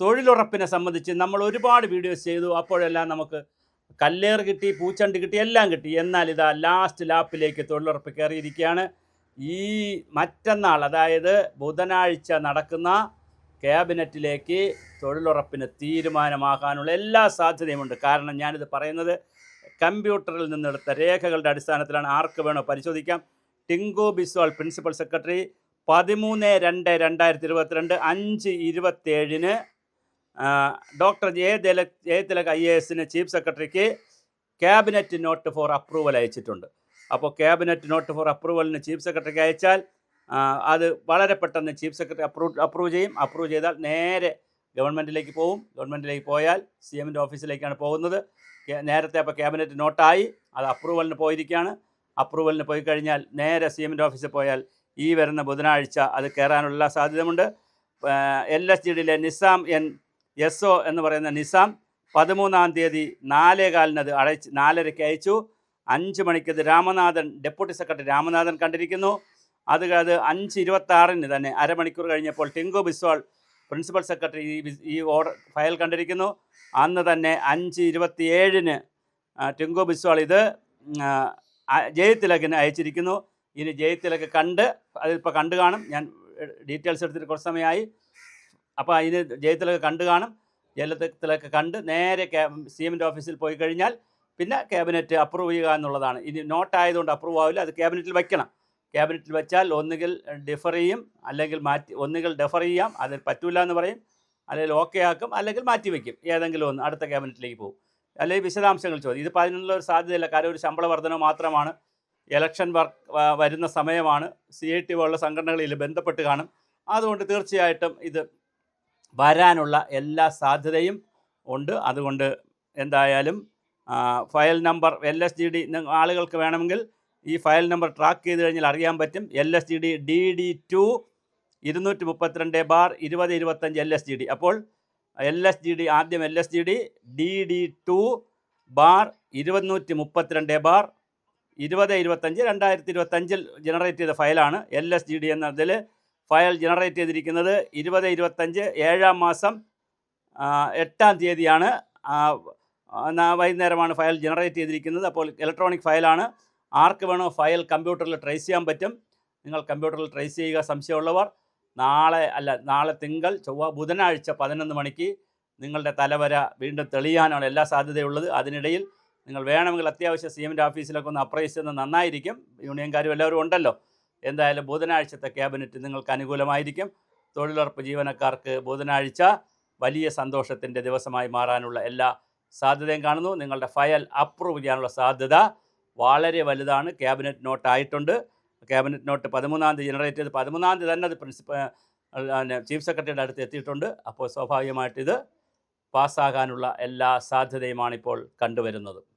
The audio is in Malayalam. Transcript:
തൊഴിലുറപ്പിനെ സംബന്ധിച്ച് നമ്മൾ ഒരുപാട് വീഡിയോസ് ചെയ്തു. അപ്പോഴെല്ലാം നമുക്ക് കല്ലേർ കിട്ടി പൂച്ചണ്ട് കിട്ടി എല്ലാം കിട്ടി. എന്നാൽ ഇതാ ലാസ്റ്റ് ലാപ്പിലേക്ക് തൊഴിലുറപ്പ് കയറിയിരിക്കുകയാണ്. ഈ മറ്റന്നാൾ അതായത് ബുധനാഴ്ച നടക്കുന്ന ക്യാബിനറ്റിലേക്ക് തൊഴിലുറപ്പിന് തീരുമാനമാകാനുള്ള എല്ലാ സാധ്യതയുമുണ്ട് കാരണം ഞാനിത് പറയുന്നത് കമ്പ്യൂട്ടറിൽ നിന്നെടുത്ത രേഖകളുടെ അടിസ്ഥാനത്തിലാണ്. ആർക്ക് വേണോ പരിശോധിക്കാം. ടിങ്കു ബിസ്വാൾ പ്രിൻസിപ്പൽ സെക്രട്ടറി പതിമൂന്ന് രണ്ട് രണ്ടായിരത്തി ഇരുപത്തിരണ്ട് അഞ്ച് ഇരുപത്തേഴിന് doctor J Thilak Thilak I A എസിന് ചീഫ് സെക്രട്ടറിക്ക് ക്യാബിനറ്റ് നോട്ട് ഫോർ അപ്രൂവൽ അയച്ചിട്ടുണ്ട്. അപ്പോൾ ക്യാബിനറ്റ് നോട്ട് ഫോർ അപ്രൂവലിന് ചീഫ് സെക്രട്ടറിക്ക് അയച്ചാൽ അത് വളരെ പെട്ടെന്ന് ചീഫ് സെക്രട്ടറി അപ്രൂവ് അപ്രൂവ് ചെയ്യും. അപ്രൂവ് ചെയ്താൽ നേരെ ഗവൺമെന്റിലേക്ക് പോകും ഗവൺമെന്റിലേക്ക് പോയാൽ സി എമ്മിന്റെ ഓഫീസിലേക്കാണ് പോകുന്നത്. നേരത്തെ അപ്പോൾ ക്യാബിനറ്റ് നോട്ടായി. അത് അപ്രൂവലിന് പോയിരിക്കുകയാണ് അപ്രൂവലിന് പോയി കഴിഞ്ഞാൽ നേരെ സി എമ്മിന്റെ ഓഫീസിൽ പോയാൽ ഈ വരുന്ന ബുധനാഴ്ച അത് കയറാനുള്ള സാധ്യതയുണ്ട് എൽ എസ് ജി ഡിയിലെ നിസാം എൻ എസ് ഒ എന്ന് പറയുന്ന നിസാം പതിമൂന്നാം തീയതി നാലേ കാലിന് അത് അയച്ച് നാലരയ്ക്ക് അയച്ചു. അഞ്ച് മണിക്കത് രാമനാഥൻ ഡെപ്യൂട്ടി സെക്രട്ടറി രാമനാഥൻ കണ്ടിരിക്കുന്നു. അത് അത് അഞ്ച് ഇരുപത്തി ആറിന് തന്നെ അരമണിക്കൂർ കഴിഞ്ഞപ്പോൾ ടിങ്കു ബിസ്വാൾ പ്രിൻസിപ്പൽ സെക്രട്ടറി ഈ ഈ ഓർഡർ ഫയൽ കണ്ടിരിക്കുന്നു. അന്ന് തന്നെ അഞ്ച് ഇരുപത്തിയേഴിന് ടിങ്കു ബിസ്വാൾ ഇത് ജയതിലകിന് അയച്ചിരിക്കുന്നു. ഇനി ജയതിലക് കണ്ട് അതിപ്പോൾ കണ്ടു കാണും. ഞാൻ ഡീറ്റെയിൽസ് എടുത്തിട്ട് കുറച്ച് സമയമായി. അപ്പോൾ അതിന് ജയത്തിലൊക്കെ കണ്ടു കാണും. ജയലത്തിലൊക്കെ കണ്ട് നേരെ സി എമ്മിന്റെ ഓഫീസിൽ പോയി കഴിഞ്ഞാൽ പിന്നെ ക്യാബിനറ്റ് അപ്രൂവ് ചെയ്യുക എന്നുള്ളതാണ്. ഇനി നോട്ട് ആയതുകൊണ്ട് അപ്രൂവ് ആവില്ല. അത് ക്യാബിനറ്റിൽ വയ്ക്കണം ക്യാബിനറ്റിൽ വെച്ചാൽ ഒന്നുകിൽ ഡിഫർ ചെയ്യും അല്ലെങ്കിൽ മാറ്റി ഒന്നുകിൽ ഡെഫർ ചെയ്യാം. അതിൽ പറ്റൂല എന്ന് പറയും. അല്ലെങ്കിൽ ഓക്കെ ആക്കും അല്ലെങ്കിൽ മാറ്റി വയ്ക്കും ഏതെങ്കിലും ഒന്ന് അടുത്ത ക്യാബിനറ്റിലേക്ക് പോകും. അല്ലെങ്കിൽ വിശദാംശങ്ങൾ ചോദിക്കും ഇതിപ്പോൾ അതിനുള്ള ഒരു സാധ്യതയില്ല. കാര്യം ഒരു ശമ്പള വർധന മാത്രമാണ്. ഇലക്ഷൻ വർക്ക് വരുന്ന സമയമാണ്. സി ഐ ടി പോലുള്ള സംഘടനകളിൽ ബന്ധപ്പെട്ട് കാണും. അതുകൊണ്ട് തീർച്ചയായിട്ടും ഇത് വരാനുള്ള എല്ലാ സാധ്യതയും ഉണ്ട്. അതുകൊണ്ട് എന്തായാലും file number L S G D ആളുകൾക്ക് വേണമെങ്കിൽ ഈ ഫയൽ നമ്പർ ട്രാക്ക് ചെയ്ത് കഴിഞ്ഞാൽ അറിയാൻ പറ്റും. L S G D D D two ഇരുന്നൂറ്റി മുപ്പത്തിരണ്ട് ബാർ ഇരുപത് ഇരുപത്തഞ്ച് എൽ എസ് ജി ഡി. അപ്പോൾ എൽ എസ് ജി ഡി ആദ്യം L S G D D D two bar ഇരുന്നൂറ്റി മുപ്പത്തിരണ്ട് ബാർ ഇരുപത് ഇരുപത്തഞ്ച് രണ്ടായിരത്തി ഇരുപത്തഞ്ചിൽ ജനറേറ്റ് ചെയ്ത ഫയലാണ് എൽ എസ് ജി ഡി എന്നതിൽ ഫയൽ ജനറേറ്റ് ചെയ്തിരിക്കുന്നത് ഇരുപത് ഇരുപത്തഞ്ച് ഏഴാം മാസം എട്ടാം തീയതിയാണ്. വൈകുന്നേരമാണ് ഫയൽ ജനറേറ്റ് ചെയ്തിരിക്കുന്നത്. അപ്പോൾ ഇലക്ട്രോണിക് ഫയലാണ്. ആർക്ക് വേണോ ഫയൽ കമ്പ്യൂട്ടറിൽ ട്രേസ് ചെയ്യാൻ പറ്റും. നിങ്ങൾ കമ്പ്യൂട്ടറിൽ ട്രേസ് ചെയ്യുക സംശയമുള്ളവർ. നാളെ അല്ല നാളെ തിങ്കൾ ചൊവ്വ ബുധനാഴ്ച പതിനൊന്ന് മണിക്ക് നിങ്ങളുടെ തലവര വീണ്ടും തെളിയാനാണ് എല്ലാ സാധ്യതയുള്ളത് അതിനിടയിൽ നിങ്ങൾ വേണമെങ്കിൽ അത്യാവശ്യം സി എമ്മിന്റെ ഓഫീസിലൊക്കെ ഒന്ന് അപ്രൈസ് ചെയ്യുന്നത് നന്നായിരിക്കും. യൂണിയൻകാരും എല്ലാവരും ഉണ്ടല്ലോ. എന്തായാലും ബുധനാഴ്ചത്തെ ക്യാബിനറ്റ് നിങ്ങൾക്ക് അനുകൂലമായിരിക്കും. തൊഴിലുറപ്പ് ജീവനക്കാർക്ക് ബുധനാഴ്ച വലിയ സന്തോഷത്തിന്റെ ദിവസമായി മാറാനുള്ള എല്ലാ സാധ്യതയും കാണുന്നു. നിങ്ങളുടെ ഫയൽ അപ്രൂവ് ചെയ്യാനുള്ള സാധ്യത വളരെ വലുതാണ്. ക്യാബിനറ്റ് നോട്ട് ആയിട്ടുണ്ട്. ക്യാബിനറ്റ് നോട്ട് പതിമൂന്നാം തീയതി ജനറേറ്റ് ചെയ്ത് പതിമൂന്നാം തീയതി തന്നെ അത് പ്രിൻസിപ്പൽ ചീഫ് സെക്രട്ടറിയുടെ അടുത്ത് എത്തിയിട്ടുണ്ട്. അപ്പോൾ സ്വാഭാവികമായിട്ട് ഇത് പാസ്സാകാനുള്ള എല്ലാ സാധ്യതയുമാണിപ്പോൾ കണ്ടുവരുന്നത്.